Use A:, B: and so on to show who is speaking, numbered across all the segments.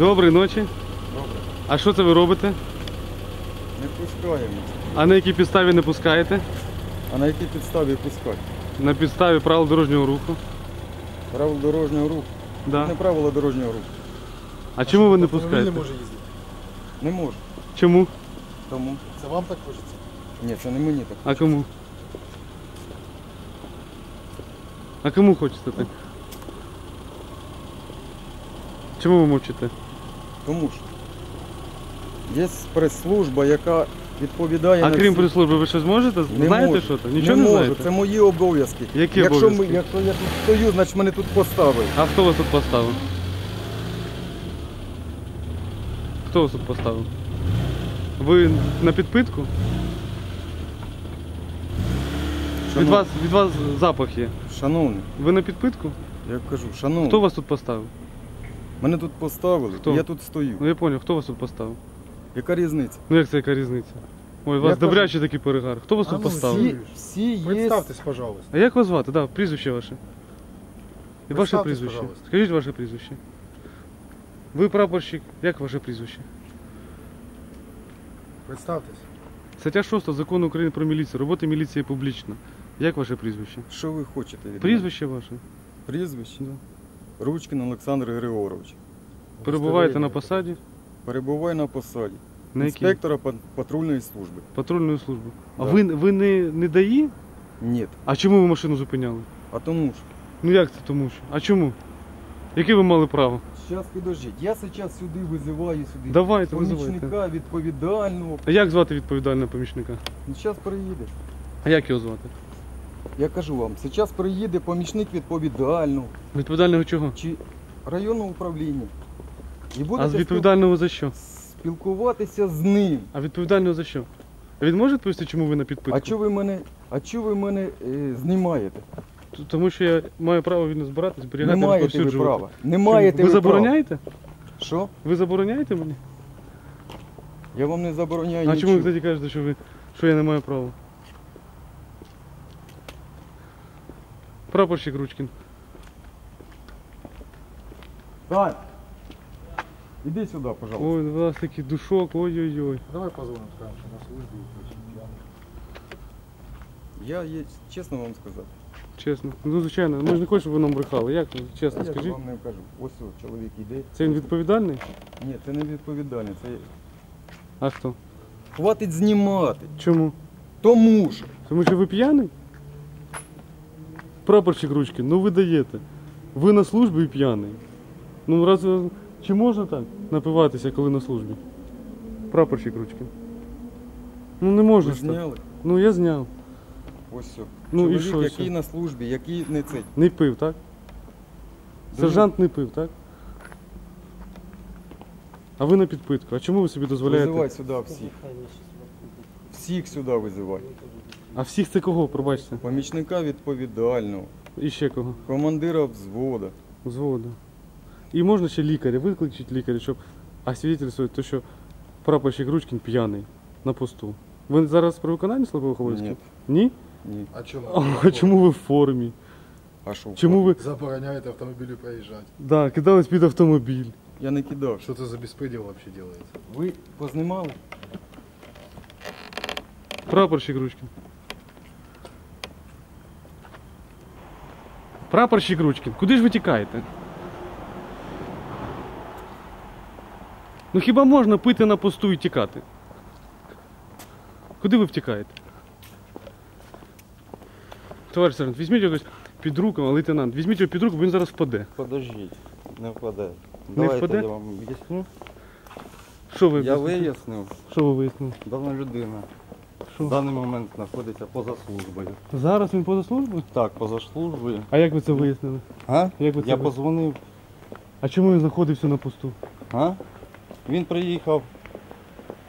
A: Доброї ночі.
B: Добре.
A: А що це ви робите?
B: Не пускаємо.
A: А на якій підставі не пускаєте?
B: А на якій підставі пускати?
A: На підставі правил дорожнього руху.
B: Правила дорожнього руху.
A: Да.
B: Не правила дорожнього руху.
A: А чому ви не пускаєте?
C: не може їздити.
B: Не можу.
A: Чому?
B: Тому.
C: Це вам так хочеться?
B: Ні, це не мені так.
A: А кому? А кому хочеться так? Чому ви мовчите?
B: Тому що є прес-служба, яка відповідає
A: А
B: на
A: крім
B: всі-
A: прес-служби, ви щось можете?
B: Не
A: знаєте
B: можу.
A: що то? Нічого не,
B: можу.
A: знаєте?
B: Це мої обов'язки.
A: Які
B: якщо,
A: обов'язки?
B: Ми, якщо я тут стою, значить мене тут поставили.
A: А хто вас тут поставив? Хто вас тут поставив? Ви на підпитку? Від вас, від вас запах є.
B: Шановний,
A: Ви на підпитку?
B: я кажу, шановний,
A: Хто вас тут поставив?
B: Мене тут поставили,
A: Хто?
B: я тут стою.
A: Ну я зрозумів, хто вас тут поставив?
B: Яка різниця?
A: Ну як це яка різниця? Ой, у вас
B: Я кажу-
A: добрячий такий перегар. Хто вас
C: А
A: тут
C: ну,
A: поставив?
B: Всі, всі є.
C: Представтесь, пожалуйста.
A: А як вас звати? Да, прізвище ваше. І ваше
C: Представтесь,
A: прізвище.
C: пожалуйста.
A: Скажіть ваше прізвище. Ви прапорщик, як ваше прізвище?
C: Представтесь.
A: Стаття 6 закону України про міліцію. Робота міліції публічна. Як ваше прізвище?
B: Що ви хочете від мене?
A: Прізвище ваше.
B: Прізвище?
A: Да.
B: Ручкин Олександр Григорович.
A: Перебуваєте на посаді?
B: Перебуваю на посаді.
A: На якій?
B: Інспектора пат- патрульної служби.
A: Патрульної служби. А
B: Да.
A: ви, ви не, не даї?
B: Ні.
A: А чому ви машину зупиняли?
B: А тому що.
A: Ну як це тому що? А чому? Яке ви мали право?
B: Зараз підождіть. Я зараз сюди визиваю сюди.
A: Давайте,
B: помічника
A: визивайте.
B: відповідального.
A: А як звати відповідального помічника?
B: Зараз приїде.
A: А як його звати?
B: Я кажу вам, зараз приїде помічник відповідального
A: Відповідального чого?
B: чи районного управління. І
A: А
B: будете
A: з відповідального за що?
B: спілкуватися з ним.
A: А відповідального за що? А він може відповісти, чому ви на підпитку?
B: А чого ви мене, а чого ви мене е, знімаєте?
A: Т- Тому що я маю право вільно збиратись,
B: Не
A: зберігати,
B: маєте ви
A: розповсюджувати.
B: права. Не маєте
A: ви
B: ви
A: забороняєте?
B: Що?
A: Ви забороняєте мені?
B: Я вам не забороняю
A: А чому ви тоді кажете, що ви що я не маю права? Прапорщик Ручкін.
B: Тань, іди сюди, пожалуйста.
A: Ой, у вас такий душок, ой-ой-ой.
C: Давай позвоним, скажем, що на службі очень п'яний.
B: Я є, чесно вам сказати.
A: Чесно. Ну, звичайно, ми ж не хочемо, щоб ви нам брехали. Як ви? Чесно,
B: я ж
A: скажіть.
B: вам не кажу. Ось о, чоловік іде.
A: Це він відповідальний?
B: Ні, це не відповідальний. Це
A: А хто?
B: хватить знімати.
A: Чому?
B: Тому що.
A: Тому що ви п'яний? Прапорщик Ручкін, ну ви даєте. Ви на службі і п'яний. Ну раз чи можна так напиватися, коли на службі? Прапорщик Ручкін. Ну не можна
B: Ви
A: ж так.
B: зняли.
A: Ну я зняв.
B: Ось все.
A: Ну, і що
B: який
A: це?
B: на службі, який не цей.
A: Не пив, так?
B: Дуже-
A: Сержант не пив, так? А ви на підпитку. А чому ви собі дозволяєте?
B: Визивай сюди всіх. Всіх сюди визивай.
A: А всіх це кого, пробачте?
B: Помічника відповідального,
A: І ще кого?
B: командира взвода.
A: Згода. І можна ще лікаря, викличуть лікаря, щоб освідчити те, що прапорщик Ручкін п'яний на посту. Ви зараз при виконанні службових обов'язків?
B: Ні.
A: Ні?
B: Ні.
C: А чому?
A: А чому ви в формі?
B: А що?
A: Чому ви
C: Забороняєте автомобілю проїжджати.
A: да, кидались під автомобіль?
B: Я не кидав.
C: Що це за безпреділ вообще делається?
B: Ви познімали?
A: Прапорщик Ручкін. Прапорщик Ручкін, куди ж ви тікаєте? Ну хіба можна пити на посту і тікати? Куди ви втікаєте? Товариш сержант, візьміть якось під руку, лейтенант, візьміть його під руку, бо він зараз впаде.
D: Подождіть, не впаде.
A: Не
D: Давайте
A: впаде?
D: я вам об'ясню.
A: Що ви
D: Я
A: об'ясните?
D: вияснив,
A: Що ви вияснили?
D: дана людина
A: Що?
D: в даний момент знаходиться поза службою.
A: Зараз він поза службою?
D: Так, поза службою.
A: А як ви це вияснили?
D: А?
A: Як ви це
D: Я
A: ви-
D: позвонив,
A: А чому він знаходився на посту?
D: а? Він приїхав.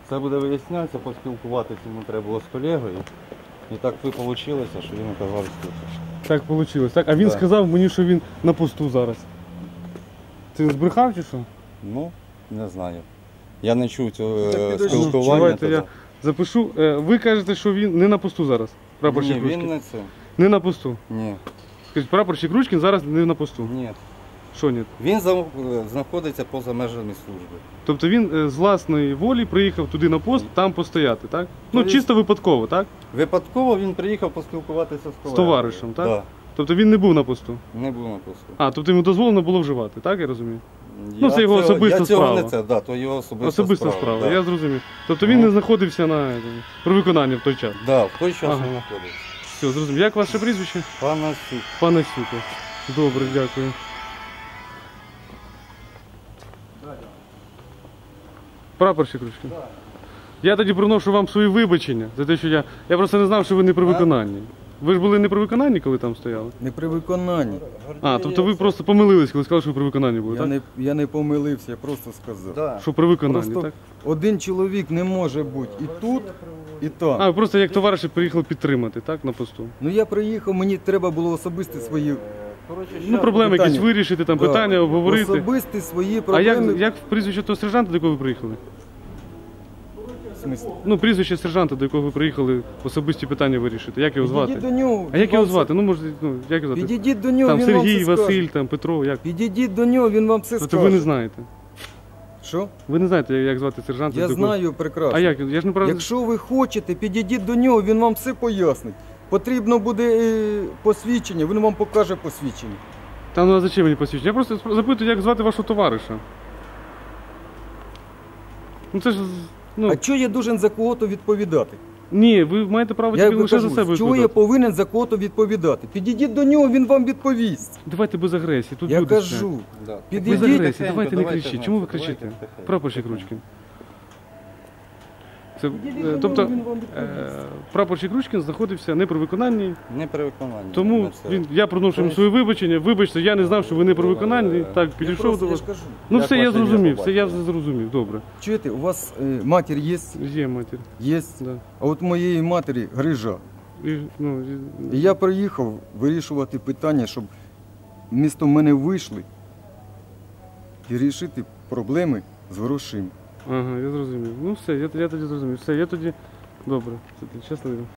D: Це буде вияснятися, поспілкуватися йому треба було з колегою. І так ви вийшло, що він оказався тут.
A: Так вийшло, так? А він
D: Так.
A: сказав мені, що він на посту зараз. Ти збрехав чи що?
D: Ну, не знаю. Я не чув цього
B: Так
D: е, спілкування.
A: Давайте
D: тоді.
A: Запишу. Е, Ви кажете, що він не на посту зараз. Прапорщик
D: Ні,
A: Ручкін.
D: він не це.
A: Не на посту.
D: Ні,
A: Скажіть, прапорщик Ручкін зараз не на посту.
D: ні.
A: Що ні?
D: Він е, знаходиться поза межами служби.
A: Тобто він е, з власної волі приїхав туди на пост, там постояти, так? Ну,
D: Тобто-
A: чисто випадково, так?
D: Випадково він приїхав поспілкуватися з колегою.
A: товаришем, так?
D: Да.
A: Тобто він не був на посту.
D: Не був на посту.
A: А, тобто йому дозволено було вживати, так я розумію?
D: Я
A: це його особиста
D: я цього
A: справа.
D: Не це, да, то його особиста,
A: Особиста справа,
D: да.
A: я зрозумів. Тобто він
D: Ну.
A: не знаходився на е, при виконанні в той час.
D: Да, в той час
A: Ага.
D: він знаходився.
A: Все, зрозумів. Як ваше прізвище? Пане Сюко. Добре, дякую. Прапорщик ручки. Я тоді приношу вам свої вибачення за те, що я. Я просто не знав, що ви не при виконанні. Ви ж були не при виконанні, коли там стояли?
B: Не при виконанні.
A: А, тобто ви просто помилились, коли сказали, що ви при виконанні були,
B: Я
A: так?
B: не, я не помилився, я просто сказав.
D: Да.
A: Що при виконанні,
B: Просто
A: так?
B: один чоловік не може бути і тут, і там.
A: А, ви просто як товариші приїхали підтримати, так, на посту.
B: Ну я приїхав, мені треба було особисті свої
A: Ну, проблеми
B: питання.
A: якісь вирішити, там
B: Да.
A: питання обговорити.
B: Особисті свої
A: А
B: проблеми.
A: як, як прізвище того сержанта, до якого ви приїхали?
B: Смислі?
A: Ну, прізвище сержанта, до якого ви приїхали особисті питання вирішити. Як його звати?
B: Підійдіть до нього.
A: А як його звати? Ну, може, ну, як його звати?
B: Підійдіть до нього,
A: Там
B: він
A: Сергій,
B: вам все
A: Василь,
B: скаже.
A: там Петро, як?
B: Підійдіть до нього, він вам все
A: Тобто
B: скаже.
A: ви не знаєте.
B: Що?
A: Ви не знаєте, як звати сержанта?
B: Я
A: до якого-
B: знаю прекрасно.
A: А як? Я ж не правда.
B: Якщо ви хочете, підійдіть до нього, він вам все пояснить. Потрібно буде е, посвідчення, він вам покаже посвідчення.
A: Та ну а зачем мені посвідчення? Я просто спро- запитую, як звати вашого товариша. Ну це ж. Ну,
B: А чого я должен за кого-то відповідати?
A: ні, ви маєте право
B: Я
A: тільки
B: як
A: лише за
B: кажу,
A: себе
B: чого я
A: відповідати.
B: повинен за кого-то відповідати? Підійдіть до нього, він вам відповість.
A: Давайте без агресії. Тут
B: Я
A: люди
B: кажу,
A: сидять.
D: Да.
B: Підійдіть.
A: Без агресії, давайте не кричіть. Чому ви кричите? Прапорщик ручки. Це, е, тобто, е, прапорщик Ручкін знаходився не при виконанні,
D: Не при виконанні.
A: тому він, я приношу йому свої вибачення. Вибачте, я не знав, що ви не при виконанні. Так, підійшов до вас.
B: кажу.
A: Ну все, я зрозумів, все, я зрозумів, добре.
B: Чуєте, у вас е, матір є?
A: Є матір.
B: Є.
A: Да.
B: А от моєї матері грижа.
A: І, ну, і-
B: І я приїхав вирішувати питання, щоб місто мене вийшли і рішити проблеми з грошима.
A: Ага, я зрозумів. Ну все, я, я тоді зрозумів. Все, я тоді. Добре, це щасливо.